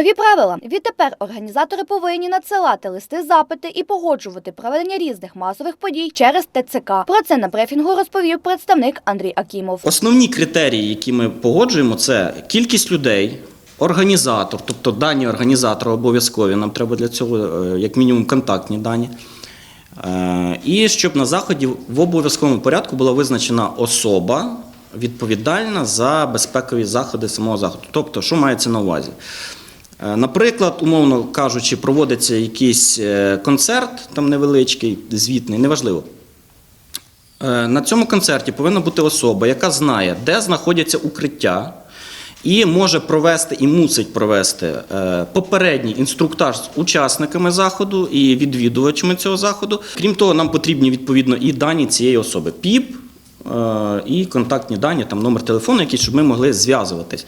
Нові правила відтепер організатори повинні надсилати листи запити і погоджувати проведення різних масових подій через ТЦК. Про це на брифінгу розповів представник Андрій Акімов. Основні критерії, які ми погоджуємо, це кількість людей, організатор, тобто дані організатора обов'язкові. Нам треба для цього е, як мінімум контактні дані. Е, І щоб на заході в обов'язковому порядку була визначена особа відповідальна за безпекові заходи самого заходу. Тобто, що мається на увазі? Е, Наприклад, умовно кажучи, проводиться якийсь е, концерт, там невеличкий, звітний, неважливо. Е, На цьому концерті повинна бути особа, яка знає, де знаходяться укриття, і може провести і мусить провести попередній інструктаж з учасниками заходу і відвідувачами цього заходу. Крім того, нам потрібні відповідно і дані цієї особи ПІП і контактні дані, там номер телефону, який, щоб ми могли зв'язуватись.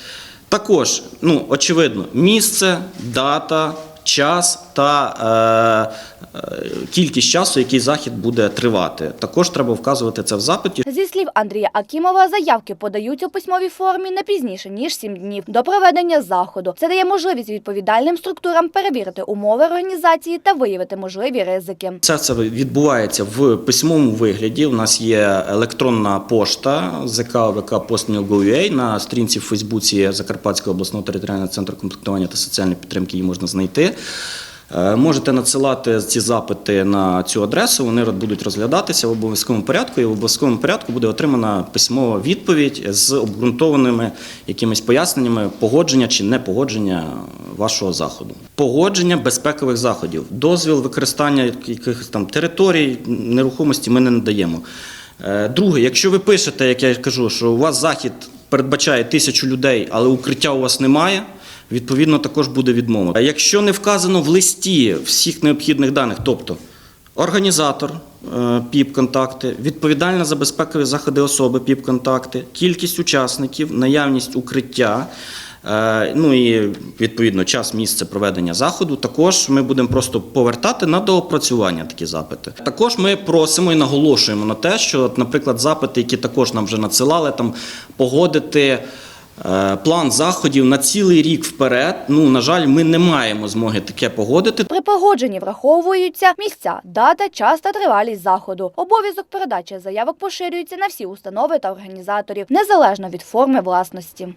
Також, ну, очевидно, місце, дата, час та е, е, кількість часу, який захід буде тривати. Також треба вказувати це в запиті. Слів Андрія Акімова, заявки подають у письмовій формі не пізніше ніж 7 днів до проведення заходу. Це дає можливість відповідальним структурам перевірити умови організації та виявити можливі ризики. Це це відбувається в письмовому вигляді. У нас є електронна пошта ЗК ВК Постміл.gov.ua. на сторінці в Фейсбуці Закарпатського обласного територіального центру комплектування та соціальної підтримки її можна знайти. Е, Можете надсилати ці запити на цю адресу, вони будуть розглядатися в обов'язковому порядку, і в обов'язковому порядку буде отримана письмова відповідь з обґрунтованими якимись поясненнями погодження чи не погодження вашого заходу. Погодження безпекових заходів, дозвіл використання якихось там територій, нерухомості ми не надаємо. Е, Друге, якщо ви пишете, як я кажу, що у вас захід передбачає тисячу людей, але укриття у вас немає. Відповідно, також буде відмова. Якщо не вказано в листі всіх необхідних даних, тобто організатор е, ПІП-контакти, відповідальна за безпекові заходи особи ПІП-контакти, кількість учасників, наявність укриття, е, ну і відповідно час місце проведення заходу, також ми будемо просто повертати на доопрацювання такі запити. Також ми просимо і наголошуємо на те, що, наприклад, запити, які також нам вже надсилали, там погодити. Е, План заходів на цілий рік вперед. Ну на жаль, ми не маємо змоги таке погодити. При погодженні враховуються місця, дата, час та тривалість заходу. Обов'язок передачі заявок поширюється на всі установи та організаторів, незалежно від форми власності.